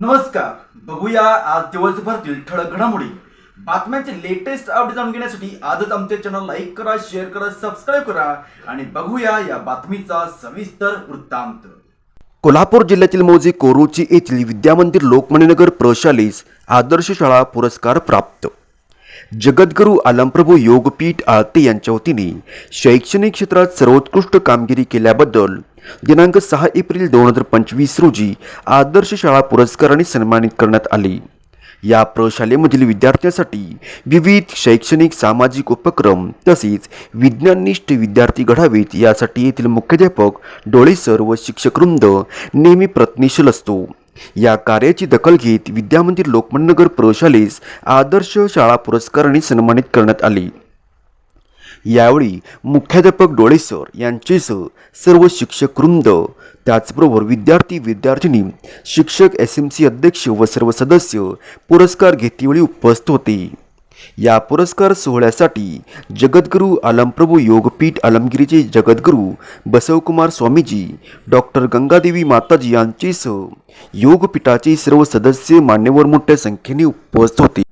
नमस्कार. बघूया आज दिवसभरातील ठळक घडामोडी. बातम्यांचे लेटेस्ट अपडेट जाणून घेण्यासाठी आजच आमच्या चॅनल लाईक करा शेअर करा सबस्क्राईब करा आणि बघूया या बातमीचा सविस्तर वृत्तांत. कोल्हापूर जिल्ह्यातील मौजे कोरुची येथील विद्यामंदिर लोकमान्यनगर प्रशालेस आदर्श शाळा पुरस्कार प्राप्त. जगद्गुरू आलमप्रभू योगपीठ आळते यांच्या वतीने शैक्षणिक क्षेत्रात सर्वोत्कृष्ट कामगिरी केल्याबद्दल दिनांक सहा एप्रिल दोन हजार पंचवीस रोजी आदर्श शाळा पुरस्काराने सन्मानित करण्यात आले. या प्रशालेमधील विद्यार्थ्यांसाठी विविध शैक्षणिक सामाजिक उपक्रम तसेच विज्ञाननिष्ठ विद्यार्थी घडावेत यासाठी येथील मुख्याध्यापक डोळे सर व शिक्षकवृंद नेहमी प्रयत्नशील असतो. या कार्याची दखल घेत विद्यामंदिर लोकमंडनगर प्रशालेस आदर्श शाळा पुरस्काराने सन्मानित करण्यात आले. यावेळी मुख्याध्यापक डोळेसर यांचेसह सर्व शिक्षक वृंद त्याचबरोबर विद्यार्थी विद्यार्थिनी शिक्षक एस एम सी अध्यक्ष व सर्व सदस्य पुरस्कार घेतेवेळी उपस्थित होते. या पुरस्कार सोहळ्यासाठी जगद्गुरू आलमप्रभू योगपीठ आलमगिरीचे जगद्गुरू बसवकुमार स्वामीजी डॉक्टर गंगादेवी माताजी यांचेसह योगपीठाचे सर्व सदस्य मान्यवर मोठ्या संख्येने उपस्थित होते.